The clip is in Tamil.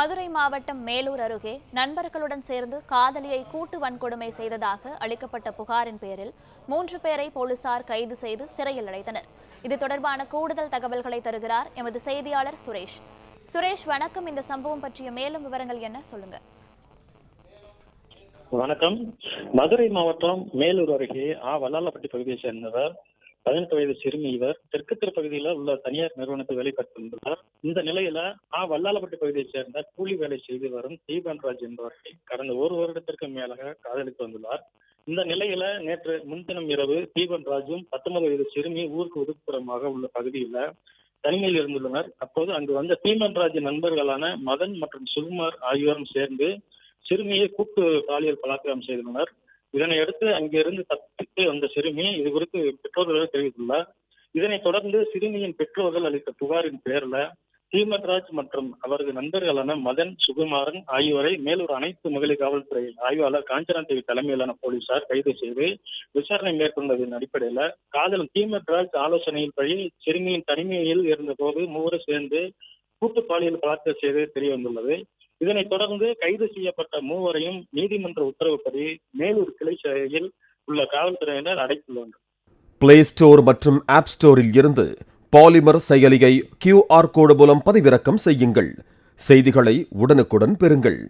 மதுரை மாவட்டம் மேலூர் அருகே நண்பர்களுடன் சேர்ந்து காதலியை கூட்டு வன்கொடுமை செய்ததாக அளிக்கப்பட்ட புகாரின் பேரில் மூன்று பேரை போலீசார் கைது செய்து சிறையில் அடைத்தனர். இது தொடர்பான கூடுதல் தகவல்களை தருகிறார் எமது செய்தியாளர் சுரேஷ். சுரேஷ் வணக்கம். இந்த சம்பவம் பற்றிய மேலும் விவரங்கள் என்ன? சொல்லுங்க. வணக்கம். மதுரை மாவட்டம் மேலூர் அருகே ஆ வல்லாலப்பட்டி பகுதியை சேர்ந்தவர் பதினெட்டு வயது சிறுமி இவர் தெற்கு தெரு பகுதியில் உள்ள தனியார் நிறுவனத்தில் வேலை பார்த்து வந்துள்ளார் இந்த நிலையில ஆ. வல்லாலப்பட்டு பகுதியை சேர்ந்த கூலி வேலை செய்து வரும் தீபன்ராஜ் என்பவரை கடந்த ஒரு வருடத்திற்கு மேலாக காதலித்து வந்துள்ளார். இந்த நிலையில நேற்று முன்தினம் இரவு தீபன்ராஜும் பத்தொன்பது வயது சிறுமி ஊருக்கு ஒதுக்குப்புறமாக உள்ள பகுதியில தனிமையில் இருந்துள்ளனர். அப்போது அங்கு வந்த தீமன்ராஜ் நண்பர்களான மதன் மற்றும் சுகுமார் ஆகியோரும் சேர்ந்து சிறுமியை கூட்டு பாலியல் பலாத்காரம் செய்துள்ளனர். இதனை அடுத்து அங்கிருந்து தப்பித்து வந்த சிறுமி இது குறித்து பெற்றோர்கள் தெரிவித்துள்ளார் இதனைத் தொடர்ந்து சிறுமியின் பெற்றோர்கள் அளித்த புகாரின் பேர்ல ஹீமத்ராஜ் மற்றும் அவரது நண்பர்களான மதன் சுகுமாரன் ஆகியோரை மேலூர் அனைத்து மகளிர் காவல்துறை ஆய்வாளர் காஞ்சனா தேவி தலைமையிலான போலீசார் கைது செய்து விசாரணை மேற்கொண்டதன் அடிப்படையில காதலும் ஹீமத்ராஜ் ஆலோசனையின் படி சிறுமியின் தனிமையில் இருந்தபோது மூவரும் சேர்ந்து கூட்டு பாலியல் பலாத்காரம் செய்து தெரிய வந்துள்ளது இதனைத் தொடர்ந்து கைது செய்யப்பட்ட மூவரையும் நீதிமன்ற உத்தரவுப்படி மேலூர் கிளை சிறையில் உள்ள காவல்துறையினர் அடைத்துள்ளனர். பிளே ஸ்டோர் மற்றும் ஆப் ஸ்டோரில் இருந்து பாலிமர் செயலியை கியூஆர் கோடு மூலம் பதிவிறக்கம் செய்யுங்கள். செய்திகளை உடனுக்குடன் பெறுங்கள்.